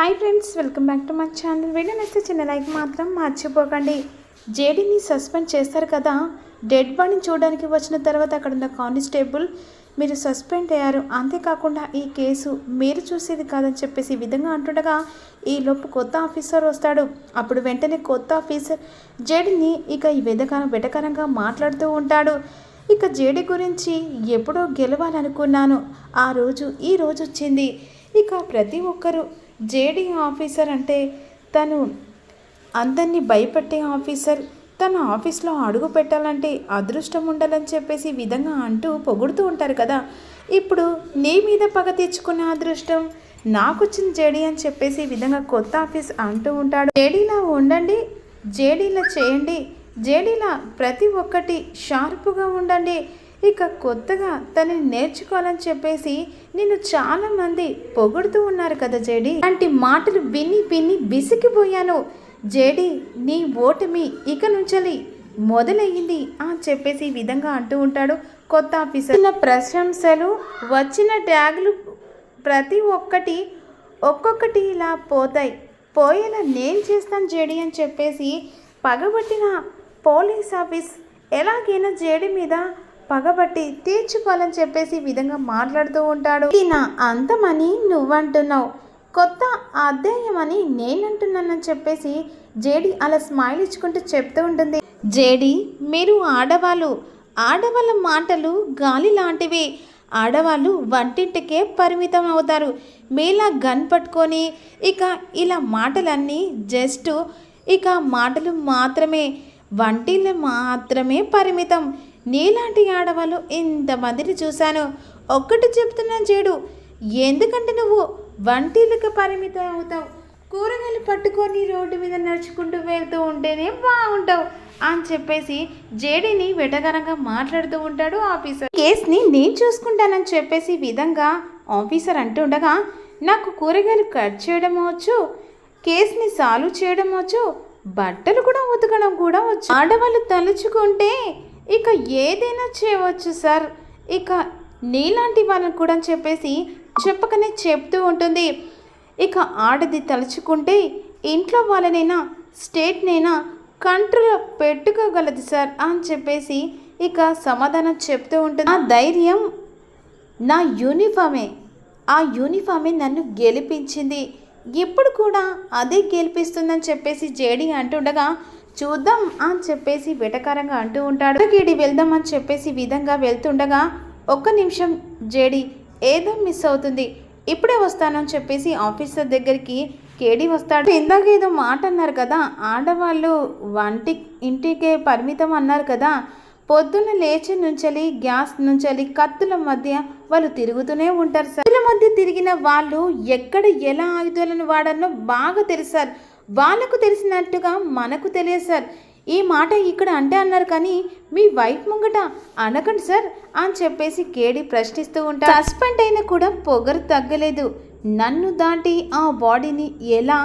Hi friends welcome back to my channel video నచ్చితే చిన్న like మాత్రం మర్చిపోకండి. జేడీని సస్పెండ్ చేస్తారు కదా డెడ్ బాడీని చూడడానికి వచ్చిన తర్వాత అక్కడ ఉన్న కానిస్టేబుల్ మీరు సస్పెండ్ అయ్యారు. అంతేకాకుండా ఈ కేసు మీరు చూసేది కాదని చెప్పేసి ఈ విధంగా అంటుండగా ఈ లోపు కొత్త ఆఫీసర్ వస్తాడు. అప్పుడు వెంటనే కొత్త ఆఫీసర్ జేడీని ఇక ఈ విధంగా వెటకరంగా మాట్లాడుతూ ఉంటాడు. ఇక జేడీ గురించి ఎప్పుడో గెలవాలనుకున్నాను. ఆ రోజు ఈ రోజు వచ్చింది. ఇక ప్రతి ఒక్కరూ జేడీ ఆఫీసర్ అంటే తను అందరినీ భయపెట్టే ఆఫీసర్. తన ఆఫీస్లో అడుగు పెట్టాలంటే అదృష్టం ఉండాలని చెప్పేసి విధంగా అంటూ పొగుడుతూ ఉంటారు కదా. ఇప్పుడు నీ మీద పగ తెచ్చుకునే అదృష్టం నాకు వచ్చిన జేడీ అని చెప్పేసి విధంగా కొత్త ఆఫీస్ అంటూ ఉంటాడు. జేడీలా ఉండండి జేడీలా చేయండి జేడీలా ప్రతి ఒక్కటి షార్ప్గా ఉండండి. ఇక కొత్తగా తనని నేర్చుకోవాలని చెప్పేసి నిన్ను చాలామంది పొగుడుతూ ఉన్నారు కదా జేడి. అలాంటి మాటలు విని విని విసిగిపోయాను. జేడి నీ ఓటమి ఇక నుంచలి మొదలయ్యింది అని చెప్పేసి ఈ విధంగా అంటూ ఉంటాడు కొత్త ఆఫీసర్. చిన్న ప్రశంసలు వచ్చిన ట్యాగులు ప్రతి ఒక్కటి ఒక్కొక్కటి ఇలా పోతాయి. పోయేలా నేను చేస్తాను జేడి అని చెప్పేసి పగబట్టిన పోలీస్ ఆఫీస్ ఎలాగైనా జేడి మీద పగబట్టి తీర్చుకోవాలని చెప్పేసి విధంగా మాట్లాడుతూ ఉంటాడు. ఇది నా అంతమని నువ్వంటున్నావు. కొత్త అధ్యాయం అని నేనంటున్నానని చెప్పేసి జేడి అలా స్మైల్ ఇచ్చుకుంటూ చెప్తూ ఉంటుంది. జేడి మీరు ఆడవాళ్ళు. ఆడవాళ్ళ మాటలు గాలి లాంటివి. ఆడవాళ్ళు వంటింటికే పరిమితం అవుతారు. మీలా గన్ పట్టుకొని ఇక ఇలా మాటలన్నీ జస్ట్ ఇక మాటలు మాత్రమే. వంటిళ్ళు మాత్రమే పరిమితం. నీలాంటి ఆడవాళ్ళు ఇంతమందిని చూశాను. ఒక్కటి చెప్తున్నాను చేడు ఎందుకంటే నువ్వు వంటీలకు పరిమితం అవుతావు. కూరగాయలు పట్టుకొని రోడ్డు మీద నడుచుకుంటూ వెళ్తూ ఉంటేనే బాగుంటావు అని చెప్పేసి జేడీని వెటకరంగా మాట్లాడుతూ ఉంటాడు ఆఫీసర్. కేసుని నేను చూసుకుంటానని చెప్పేసి విధంగా ఆఫీసర్ అంటుండగా నాకు కూరగాయలు కట్ చేయడం వచ్చు కేసుని సాల్వ్ చేయడం వచ్చు బట్టలు కూడా ఉతకడం కూడా వచ్చు. ఆడవాళ్ళు తలుచుకుంటే ఇక ఏదైనా చేయవచ్చు సార్. ఇక నీలాంటి వాళ్ళని కూడా చెప్పేసి చెప్పకనే చెప్తూ ఉంటుంది. ఇక ఆడది తలుచుకుంటే ఇంట్లో వాళ్ళనైనా స్టేట్నైనా కంట్రోల్లో పెట్టుకోగలదు సార్ అని చెప్పేసి ఇక సమాధానం చెప్తూ ఉంటుంది. ఆ ధైర్యం నా యూనిఫామే. ఆ యూనిఫామే నన్ను గెలిపించింది. ఇప్పుడు కూడా అదే గెలిపిస్తుందని చెప్పేసి జేడి అంటుండగా చూద్దాం అని చెప్పేసి వెటకారంగా అంటూ ఉంటాడు. గేడి వెళ్దాం అని చెప్పేసి విధంగా వెళ్తుండగా ఒక్క నిమిషం జేడి ఏదో మిస్ అవుతుంది. ఇప్పుడే వస్తానని చెప్పేసి ఆఫీసర్ దగ్గరికి కేడి వస్తాడు. ఇందాక ఏదో మాట అన్నారు కదా ఆడవాళ్ళు వంటి ఇంటికే పరిమితం అన్నారు కదా పొద్దున్న లేచి నుంచలి గ్యాస్ నుంచలి కత్తుల మధ్య వాళ్ళు తిరుగుతూనే ఉంటారు సార్. కత్తుల మధ్య తిరిగిన వాళ్ళు ఎక్కడ ఎలా ఆయుధాలను వాడాలో బాగా తెలుసు సార్. వాళ్ళకు తెలిసినట్టుగా మనకు తెలియదు సార్. ఈ మాట ఇక్కడ అంటే అన్నారు కానీ మీ వైఫ్ ముంగట అనకండి సార్ అని చెప్పేసి కేడి ప్రశ్నిస్తూ ఉంటారు. సస్పెండ్ అయినా కూడా పొగరు తగ్గలేదు. నన్ను దాటి ఆ బాడీని ఎలా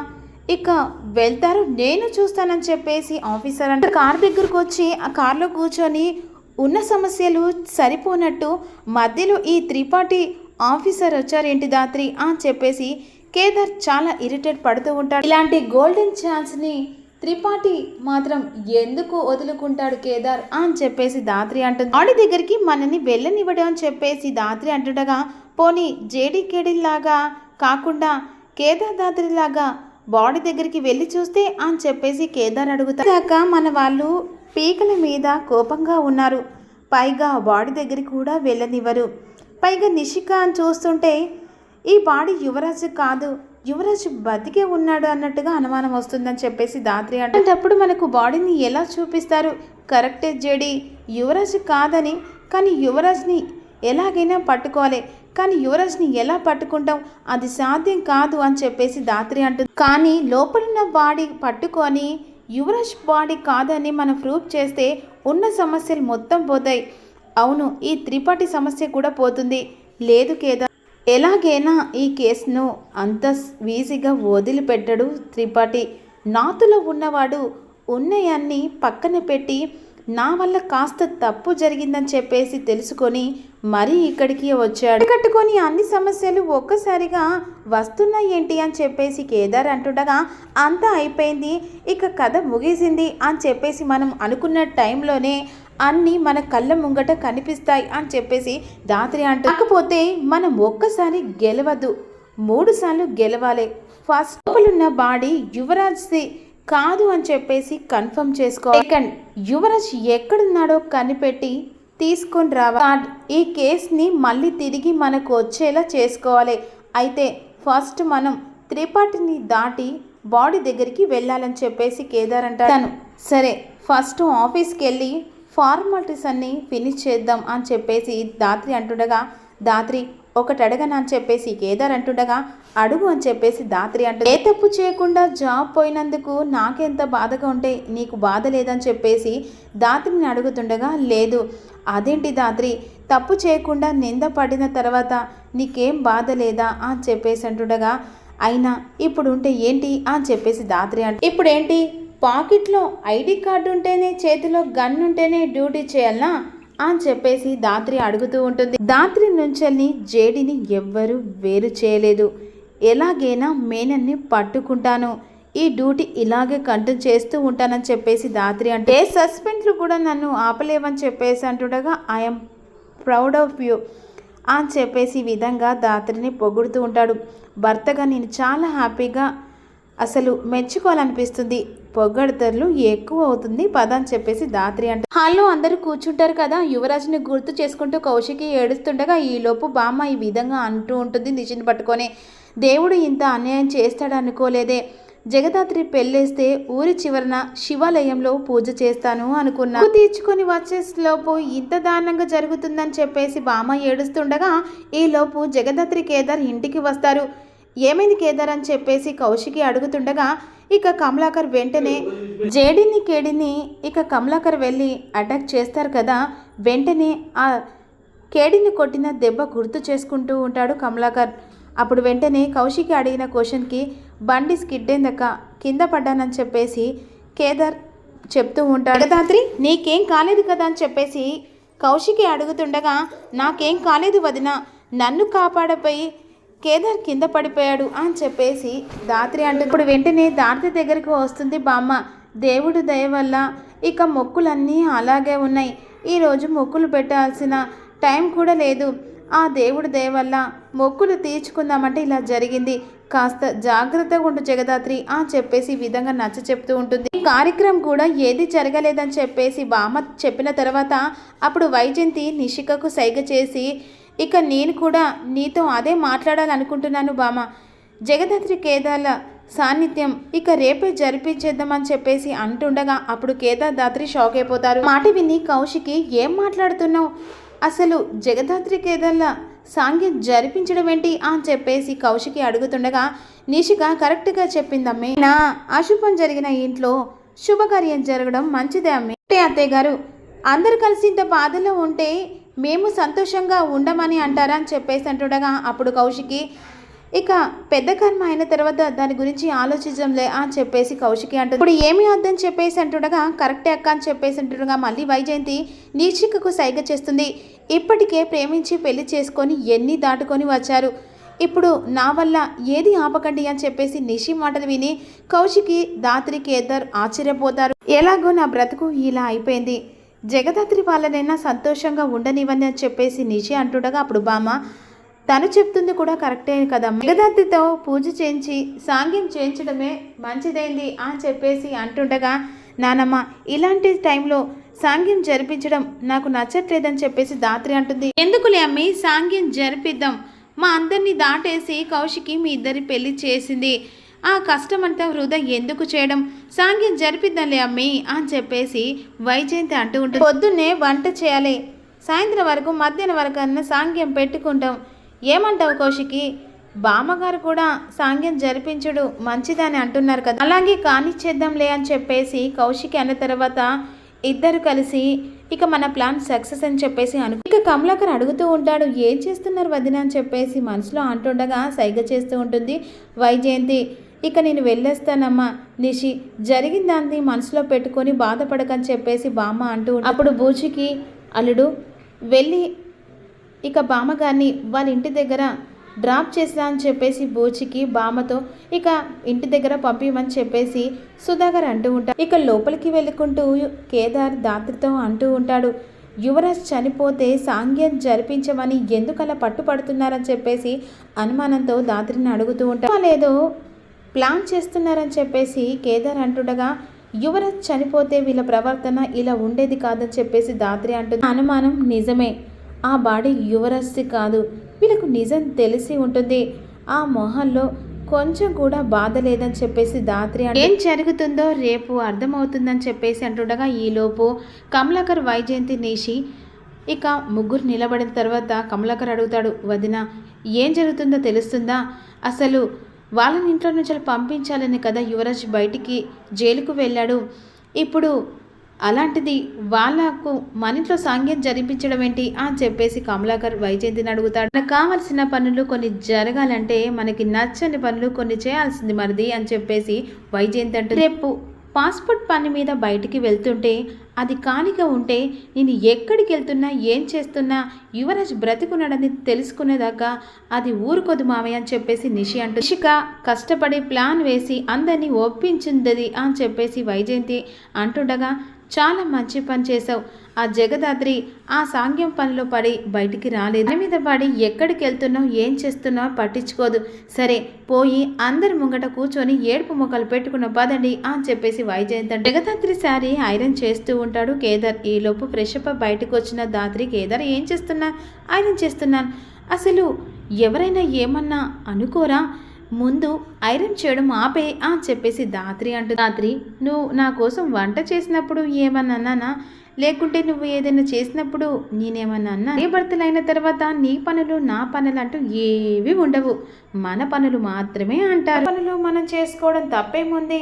ఇక వెళ్తారు నేను చూస్తానని చెప్పేసి ఆఫీసర్ అంటే కార్ దగ్గరకు వచ్చి ఆ కార్లో కూర్చొని ఉన్న సమస్యలు సరిపోనట్టు మధ్యలో ఈ త్రిపాఠి ఆఫీసర్ వచ్చారేంటి దాత్రి అని చెప్పేసి కేదార్ చాలా ఇరిటేట్ పడుతూ ఉంటాడు. ఇలాంటి గోల్డెన్ ఛాన్స్ని త్రిపాఠి మాత్రం ఎందుకు వదులుకుంటాడు కేదార్ అని చెప్పేసి దాత్రి అంటుంది. ఆడి దగ్గరికి మనని వెళ్ళనివ్వడం అని చెప్పేసి దాత్రి అంటుండగా పోనీ జేడీకేడీలాగా కాకుండా కేదార్ దాత్రిలాగా బాడీ దగ్గరికి వెళ్ళి చూస్తే అని చెప్పేసి కేదార్ అడుగుతాక మన వాళ్ళు పీకల మీద కోపంగా ఉన్నారు. పైగా బాడీ దగ్గరికి కూడా వెళ్ళనివ్వరు. పైగా నిషిక అని చూస్తుంటే ఈ బాడీ యువరాజు కాదు. యువరాజు బతికే ఉన్నాడు అన్నట్టుగా అనుమానం వస్తుందని చెప్పేసి దాత్రి అంటేటప్పుడు మనకు బాడీని ఎలా చూపిస్తారు? కరెక్టే జేడి యువరాజు కాదని. కానీ యువరాజ్ని ఎలాగైనా పట్టుకోవాలి. కానీ యువరాజ్ని ఎలా పట్టుకుంటాం? అది సాధ్యం కాదు అని చెప్పేసి దాత్రి అంటుంది. కానీ లోపలున్న బాడీ పట్టుకొని యువరాజ్ బాడీ కాదని మనం ప్రూఫ్ చేస్తే ఉన్న సమస్యలు మొత్తం పోతాయి. అవును ఈ త్రిపాఠి సమస్య కూడా పోతుంది. లేదు కేదా ఎలాగైనా ఈ కేసును అంత ఈజీగా వదిలిపెట్టడు త్రిపాఠి. నాతులో ఉన్నవాడు ఉన్నయాన్ని పక్కన పెట్టి నా వల్ల కాస్త తప్పు జరిగిందని చెప్పేసి తెలుసుకొని మరీ ఇక్కడికి వచ్చాడు. కట్టుకొని అన్ని సమస్యలు ఒక్కసారిగా వస్తున్నాయి ఏంటి అని చెప్పేసి కేదార్ అంటుండగా అంతా అయిపోయింది. ఇక కథ ముగిసింది అని చెప్పేసి మనం అనుకున్న టైంలోనే అన్నీ మన కళ్ళ ముంగట కనిపిస్తాయి అని చెప్పేసి దాత్రి అంట కాకపోతే మనం ఒక్కసారి గెలవద్దు. మూడు సార్లు గెలవాలి. ఫస్ట్ లోపలున్న బాడీ యువరాజ్ యువరాజ్ది కాదు అని చెప్పేసి కన్ఫర్మ్ చేసుకో సెకండ్ యువరాజ్ ఎక్కడున్నాడో కనిపెట్టి తీసుకొని రావాలి. ఈ కేసుని మళ్ళీ తిరిగి మనకు వచ్చేలా చేసుకోవాలి. అయితే ఫస్ట్ మనం త్రిపాఠిని దాటి బాడీ దగ్గరికి వెళ్ళాలని చెప్పేసి కేదార్ అంటాను సరే ఫస్ట్ ఆఫీస్కి వెళ్ళి ఫార్మాలిటీస్ అన్నీ ఫినిష్ చేద్దాం అని చెప్పేసి దాత్రి అంటుండగా దాత్రి ఒకటి అడగనని చెప్పేసి కేదార్ అంటుండగా అడుగు అని చెప్పేసి దాత్రి అంటే ఏ తప్పు చేయకుండా జాబ్ పోయినందుకు నాకెంత బాధగా ఉంటే నీకు బాధ లేదని చెప్పేసి దాత్రిని అడుగుతుండగా లేదు అదేంటి దాత్రి? తప్పు చేయకుండా నింద పడిన తర్వాత నీకేం బాధ లేదా అని చెప్పేసి అంటుండగా అయినా ఇప్పుడు ఉంటే ఏంటి అని చెప్పేసి దాత్రి అంటే ఇప్పుడు ఏంటి పాకెట్లో ఐడి కార్డు ఉంటేనే చేతిలో గన్ ఉంటేనే డ్యూటీ చేయాలనా? అని చెప్పేసి దాత్రి అడుగుతూ ఉంటుంది. దాత్రి నుంచెల్ని జేడిని ఎవ్వరూ వేరు చేయలేదు. ఎలాగైనా మేనన్ని పట్టుకుంటాను. ఈ డ్యూటీ ఇలాగే కంటిన్యూ చేస్తూ ఉంటానని చెప్పేసి దాత్రి అంటే ఏ సస్పెండ్లు కూడా నన్ను ఆపలేవని చెప్పేసి అంటుండగా ఐఎమ్ ప్రౌడ్ ఆఫ్ యూ అని చెప్పేసి విధంగా దాత్రిని పొగుడుతూ ఉంటాడు. భర్తగా నేను చాలా హ్యాపీగా అసలు మెచ్చుకోవాలనిపిస్తుంది. పొగడతలు ఎక్కువ అవుతుంది. పద అని చెప్పేసి దాత్రి అంటే. హాల్లో అందరూ కూర్చుంటారు కదా. యువరాజుని గుర్తు చేసుకుంటూ కౌశికి ఏడుస్తుండగా ఈలోపు బామ్మ ఈ విధంగా అంటూ ఉంటుంది నిజని పట్టుకొని. దేవుడు ఇంత అన్యాయం చేస్తాడు అనుకోలేదే. జగదాత్రి పెళ్ళేస్తే ఊరి చివరన శివాలయంలో పూజ చేస్తాను అనుకున్నా. తీర్చుకొని వచ్చేలోపు ఇంత దారుణంగా జరుగుతుందని చెప్పేసి బామ్మ ఏడుస్తుండగా ఈలోపు జగదాత్రి కేదార్ ఇంటికి వస్తారు. ఏమైంది కేదార్ అని చెప్పేసి కౌశికి అడుగుతుండగా ఇక కమలాకర్ వెంటనే జేడిని కేడిని ఇక కమలాకర్ వెళ్ళి అటాక్ చేస్తారు కదా వెంటనే ఆ కేడిని కొట్టిన దెబ్బ గుర్తు చేసుకుంటూ ఉంటాడు కమలాకర్. అప్పుడు వెంటనే కౌశికి అడిగిన క్వశ్చన్కి బండి స్కిడ్డేందక కింద పడ్డానని చెప్పేసి కేదార్ చెప్తూ ఉంటాడు. జగదాత్రి నీకేం కాలేదు కదా అని చెప్పేసి కౌశికి అడుగుతుండగా నాకేం కాలేదు వదిన నన్ను కాపాడపోయి కేదార్ కింద పడిపోయాడు అని చెప్పేసి దాత్రి అంటే ఇప్పుడు వెంటనే దాత్రి దగ్గరికి వస్తుంది బామ్మ. దేవుడు దయ వల్ల ఇక మొక్కులన్నీ అలాగే ఉన్నాయి. ఈరోజు మొక్కులు పెట్టాల్సిన టైం కూడా లేదు. ఆ దేవుడి దయ వల్ల మొక్కులు తీర్చుకుందామంటే ఇలా జరిగింది. కాస్త జాగ్రత్తగా ఉండు జగదాత్రి ఆ చెప్పేసి విధంగా నచ్చ చెప్తూ ఉంటుంది. ఈ కార్యక్రమం కూడా ఏది జరగలేదని చెప్పేసి బామ్మ చెప్పిన తర్వాత అప్పుడు వైజయంతి నిషికకు సైగ చేసి ఇక నేను కూడా నీతో అదే మాట్లాడాలనుకుంటున్నాను బామ. జగదాత్రి కేదార్ల సాన్నిధ్యం ఇక రేపే జరిపించేద్దామని చెప్పేసి అంటుండగా అప్పుడు కేదార్దాత్రి షాక్ అయిపోతారు. మాట విని కౌశికి ఏం మాట్లాడుతున్నావు? అసలు జగదాత్రి కేదార్ల సాంగ్యం జరిపించడం ఏంటి అని చెప్పేసి కౌశికి అడుగుతుండగా నిషిక కరెక్ట్గా చెప్పిందమ్మే. నా అశుభం జరిగిన ఇంట్లో శుభకార్యం జరగడం మంచిదే అమ్మే. అంటే అత్తయ్య గారు అందరు కలిసి ఇంత బాధలో ఉంటే మేము సంతోషంగా ఉండమని అంటారా అని చెప్పేసి అంటుండగా అప్పుడు కౌశికి ఇక పెద్ద కర్మ అయిన తర్వాత దాని గురించి ఆలోచించంలే అని చెప్పేసి కౌశికి అంటుంది. ఇప్పుడు ఏమి వద్దని చెప్పేసి అంటుండగా కరెక్టే అక్క అని చెప్పేసి అంటుండగా మళ్ళీ వైజయంతి నీచికకు సైగ చేస్తుంది. ఇప్పటికే ప్రేమించి పెళ్ళి చేసుకొని ఎన్ని దాటుకొని వచ్చారు? ఇప్పుడు నా వల్ల ఏది ఆపకండి అని చెప్పేసి నిషి మాటలు విని కౌశికి దాత్రి కేదర్ ఆశ్చర్యపోతారు. ఎలాగో నా బ్రతుకు ఇలా అయిపోయింది. జగదాత్రి వాళ్ళనైనా సంతోషంగా ఉండనివ్వని అని చెప్పేసి నిషి అంటుండగా అప్పుడు బామ్మ తను చెప్తుంది కూడా కరెక్టే కదా జగదాత్రితో పూజ చేయించి సాంగ్యం చేయించడమే మంచిదైంది అని చెప్పేసి అంటుండగా నానమ్మ ఇలాంటి టైంలో సాంగ్యం జరిపించడం నాకు నచ్చట్లేదని చెప్పేసి దాత్రి అంటుంది. ఎందుకులే అమ్మి సాంగ్యం జరిపిద్దాం. మా అందరినీ దాటేసి కౌశికి మీ ఇద్దరి పెళ్ళి చేసింది. ఆ కష్టమంతా వృధా ఎందుకు చేయడం? సాంగ్యం జరిపిద్దాంలే అమ్మి అని చెప్పేసి వైజయంతి అంటూ ఉంటుంది. పొద్దున్నే వంట చేయాలి. సాయంత్రం వరకు మధ్యాహ్నం వరకు అన్న సాంగ్యం పెట్టుకుంటాం. ఏమంటావు కౌశికి? బామ్మగారు కూడా సాంగ్యం జరిపించుడు మంచిదని అంటున్నారు కదా. అలాగే కానిచ్చేద్దాంలే అని చెప్పేసి కౌశికి అన్న తర్వాత ఇద్దరు కలిసి ఇక మన ప్లాన్ సక్సెస్ అని చెప్పేసి అను ఇక కమలాకర్ అడుగుతూ ఉంటాడు ఏం చేస్తున్నారు వదిన? అని చెప్పేసి మనసులో అంటుండగా సైగ చేస్తూ ఉంటుంది వైజయంతి. ఇక నేను వెళ్ళేస్తానమ్మా. నిషి జరిగిన దాన్ని మనసులో పెట్టుకొని బాధపడకని చెప్పేసి బామ్మ అంటూ అప్పుడు బూచికి అల్లుడు వెళ్ళి ఇక బామ్మగారిని వాళ్ళ ఇంటి దగ్గర డ్రాప్ చేసినా అని చెప్పేసి బూచికి బామ్మతో ఇక ఇంటి దగ్గర పంపించమని చెప్పేసి సుధాకర్ అంటూ ఉంటాడు. ఇక లోపలికి వెళ్ళుకుంటూ కేదార్ దాత్రితో అంటూ ఉంటాడు యువరాజ్ చనిపోతే సాంగ్యం జరిపించమని ఎందుకలా పట్టుపడుతున్నారని చెప్పేసి అనుమానంతో దాత్రిని అడుగుతూ ఉంటాడు. లేదో ప్లాన్ చేస్తున్నారని చెప్పేసి కేదార్ అంటుండగా యువరాజ్ చనిపోతే వీళ్ళ ప్రవర్తన ఇలా ఉండేది కాదని చెప్పేసి దాత్రి అంటుంది. అనుమానం నిజమే. ఆ బాడీ యువరాజ్ది కాదు. వీళ్ళకు నిజం తెలిసి ఉంటుంది. ఆ మొహంలో కొంచెం కూడా బాధ లేదని చెప్పేసి దాత్రి ఏం జరుగుతుందో రేపు అర్థమవుతుందని చెప్పేసి అంటుండగా ఈలోపు కమలాకర్ వైజయంతి నీషి ఇక ముగ్గురు నిలబడిన తర్వాత కమలాకర్ అడుగుతాడు వదిన ఏం జరుగుతుందో తెలుస్తుందా? అసలు వాళ్ళని ఇంట్లో నుంచి పంపించాలని కదా యువరాజ్ బయటికి జైలుకు వెళ్ళాడు. ఇప్పుడు అలాంటిది వాళ్ళకు మన ఇంట్లో సాంగ్యం జరిపించడం ఏంటి అని చెప్పేసి కమలాకర్ వైజయంతిని అడుగుతాడు. మనకు కావాల్సిన పనులు కొన్ని జరగాలంటే మనకి నచ్చని పనులు కొన్ని చేయాల్సింది మరిది అని చెప్పేసి వైజయంతి అంటే రేపు పాస్పోర్ట్ పని మీద బయటికి వెళ్తుంటే అది కానిగా ఉంటే నేను ఎక్కడికి వెళ్తున్నా ఏం చేస్తున్నా యువరాజ్ బ్రతికున్నాడని తెలుసుకునేదాకా అది ఊరుకోదు మామయ్య అని చెప్పేసి నిషి అంటూ నిషిక కష్టపడి ప్లాన్ వేసి అందరినీ ఒప్పించింది అని చెప్పేసి వైజయంతి అంటుండగా చాలా మంచి పని చేసావు ఆ జగదాద్రి ఆ సాంగ్యం పనిలో పడి బయటికి రాలేదు. దాని మీద పడి ఎక్కడికి వెళ్తున్నావు? ఏం చేస్తున్నావు? పట్టించుకోదు. సరే పోయి అందరి ముంగట కూర్చొని ఏడుపు మొక్కలు పెట్టుకున్న పదండి అని చెప్పేసి వైజయంతి జగదాద్రి శారీ ఐరన్ చేస్తూ ఉంటాడు కేదార్. ఈలోపు ఫ్రెష్ అప్ బయటకు వచ్చిన దాత్రి కేదార్ ఏం చేస్తున్నా? ఐరన్ చేస్తున్నాను. అసలు ఎవరైనా ఏమన్నా అనుకోరా? ముందు ఐరన్ చేయడం ఆపే అని చెప్పేసి దాత్రి అంటూ దాత్రి నువ్వు నా కోసం వంట చేసినప్పుడు ఏమన్నా లేకుంటే నువ్వు ఏదైనా చేసినప్పుడు నేనేమన్నా అన్నా ఏ భర్తలు అయిన తర్వాత నీ పనులు నా పనులు అంటూ ఏవి ఉండవు. మన పనులు మాత్రమే అంటారు. పనులు మనం చేసుకోవడం తప్పేముంది?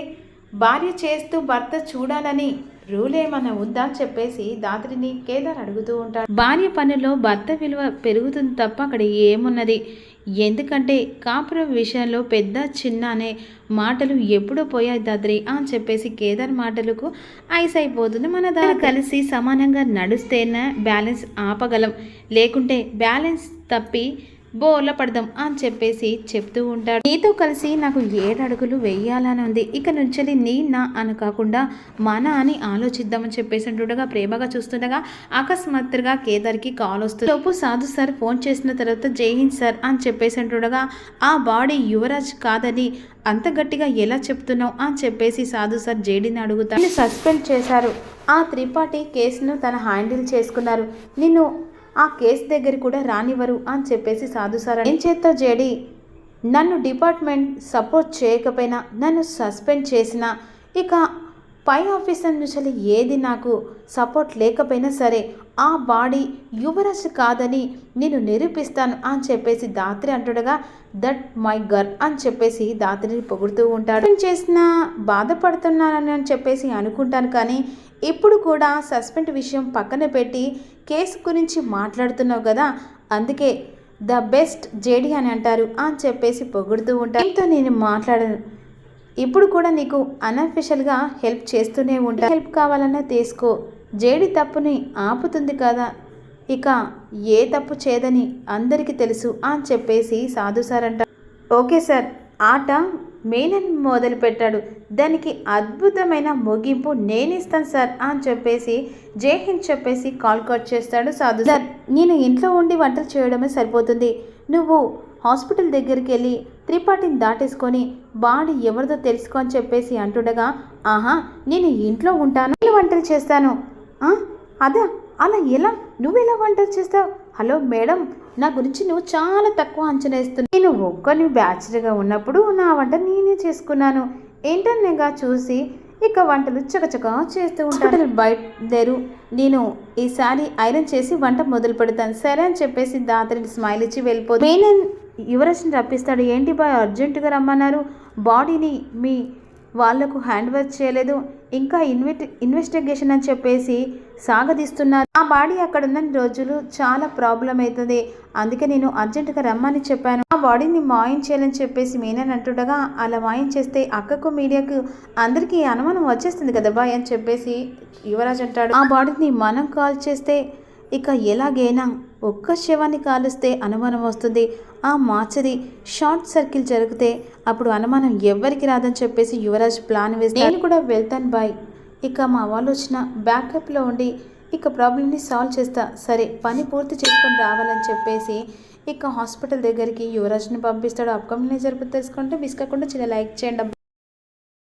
భార్య చేస్తూ భర్త చూడాలని రూల్ ఏమన్నా ఉందా అని చెప్పేసి దాత్రిని కేదార్ అడుగుతూ ఉంటాడు. భార్య పనిలో భర్త విలువ పెరుగుతుంది తప్ప అక్కడ ఏమున్నది? ఎందుకంటే కాపురం విషయంలో పెద్ద చిన్న అనే మాటలు ఎప్పుడో పోయాయి దాద్రి అని చెప్పేసి కేదార్ మాటలకు ఐస్ అయిపోతుంది మన దాని కలిసి సమానంగా నడుస్తేనే బ్యాలెన్స్ ఆపగలం. లేకుంటే బ్యాలెన్స్ తప్పి బోర్ల పడదాం అని చెప్పేసి చెప్తూ ఉంటాడు. నీతో కలిసి నాకు ఏడు అడుగులు వేయాలని ఉంది. ఇక నుంచి నీ నా అని కాకుండా మన అని ఆలోచిద్దామని చెప్పేసి ఉంటుండగా ప్రేమగా చూస్తుండగా అకస్మాత్తుగా కేదార్కి కాల్ వస్తుంది. లోపు సాధు సార్ ఫోన్ చేసిన తర్వాత జై హింద్ సార్ అని చెప్పేసి ఉంటుండగా ఆ బాడీ యువరాజ్ కాదని అంత గట్టిగా ఎలా చెప్తున్నావు? అని చెప్పేసి సాధు సార్ జేడీని అడుగుతాను సస్పెండ్ చేశారు. ఆ త్రిపాఠి కేసును తన హ్యాండిల్ చేసుకున్నారు. నిన్ను ఆ కేసు దగ్గర కూడా రానివ్వరు అని చెప్పేసి సాధుసారా ఏం చేస్తా జేడి? నన్ను డిపార్ట్మెంట్ సపోర్ట్ చేయకపోయినా నన్ను సస్పెండ్ చేసిన ఇక పై ఆఫీసర్ నుంచి ఏది నాకు సపోర్ట్ లేకపోయినా సరే ఆ బాడీ యువరాజ్ కాదని నేను నిరూపిస్తాను అని చెప్పేసి దాత్రి అంటుండగా దట్ మై గర్ అని చెప్పేసి దాత్రిని పొగుడుతూ ఉంటాడు. నేను చేసిన బాధపడుతున్నానని అని చెప్పేసి అనుకుంటాను కానీ ఇప్పుడు కూడా సస్పెండ్ విషయం పక్కన పెట్టి కేసు గురించి మాట్లాడుతున్నావు కదా అందుకే ద బెస్ట్ జేడి అని అంటారు అని చెప్పేసి పొగుడుతూ ఉంటాను దీంతో నేను మాట్లాడను ఇప్పుడు కూడా నీకు అన్అఫిషియల్గా హెల్ప్ చేస్తూనే ఉంటా. హెల్ప్ కావాలన్నా తీసుకో. జేడి తప్పుని ఆపుతుంది కదా ఇక ఏ తప్పు చేదని అందరికీ తెలుసు అని చెప్పేసి సాధు సార్ అంట ఓకే సార్ ఆట మేనన్ మొదలు పెట్టాడు దానికి అద్భుతమైన ముగింపు నేనిస్తాను సార్ అని చెప్పేసి జై హింద్ చెప్పేసి కాల్ కట్ చేస్తాడు సాధు సార్. నేను ఇంట్లో ఉండి వంటలు చేయడమే సరిపోతుంది. నువ్వు హాస్పిటల్ దగ్గరికి వెళ్ళి త్రిపాఠిని దాటేసుకొని బాడీ ఎవరిదో తెలుసుకో అని చెప్పేసి అంటుండగా ఆహా నేను ఇంట్లో ఉంటాను. వంటలు చేస్తాను. అదా? అలా ఎలా నువ్వు ఎలా వంటలు చేస్తావు? హలో మేడం నా గురించి నువ్వు చాలా తక్కువ అంచనా ఇస్తున్నావు నేను ఒక్కని బ్యాచులర్గా ఉన్నప్పుడు నా వంట నేనే చేసుకున్నాను. ఇంటర్నెట్గా చూసి ఇక వంటలు చకచక చేస్తూ ఉంటాను. బయలుదేరు. నేను ఈసారి ఐరన్ చేసి వంట మొదలు పెడతాను. సరే అని చెప్పేసి దాతరిని స్మైల్ ఇచ్చి వెళ్ళిపోతుంది మేనన్ యువరాజ్ని రప్పిస్తాడు. ఏంటి బాయ్ అర్జెంటుగా రమ్మన్నారు. బాడీని మీ వాళ్ళకు హ్యాండ్ వర్క్ చేయలేదు. ఇంకా ఇన్వెట్ ఇన్వెస్టిగేషన్ అని చెప్పేసి సాగదీస్తున్నారు. ఆ బాడీ అక్కడ ఉన్న రోజులు చాలా ప్రాబ్లం అవుతుంది. అందుకే నేను అర్జెంటుగా రమ్మని చెప్పాను. ఆ బాడీని మాయం చేయాలని చెప్పేసి మీనని అంటుండగా అలా మాయం చేస్తే అక్కకు మీడియాకు అందరికీ అనుమానం వచ్చేస్తుంది కదా బాయ్ అని చెప్పేసి యువరాజ్ అంటాడు. ఆ బాడీని మనం కాల్ చేస్తే ఇక ఎలాగైనా ఒక్క శవాన్ని కాలుస్తే అనుమానం వస్తుంది. ఆ మార్చది షార్ట్ సర్కిల్ జరిగితే అప్పుడు అనుమానం ఎవ్వరికి రాదని చెప్పేసి యువరాజ్ ప్లాన్ వేసి నేను కూడా వెళ్తాను బాయ్. ఇక మా వాళ్ళు వచ్చిన బ్యాకప్లో ఉండి ఇక ప్రాబ్లమ్ని సాల్వ్ చేస్తా సరే పని పూర్తి చేసుకొని రావాలని చెప్పేసి ఇక హాస్పిటల్ దగ్గరికి యువరాజ్ని పంపిస్తాడు. అప్కమింగ్ జరుపు తెలుసుకుంటే మిస్ కాకుండా చిన్న లైక్ చేయండి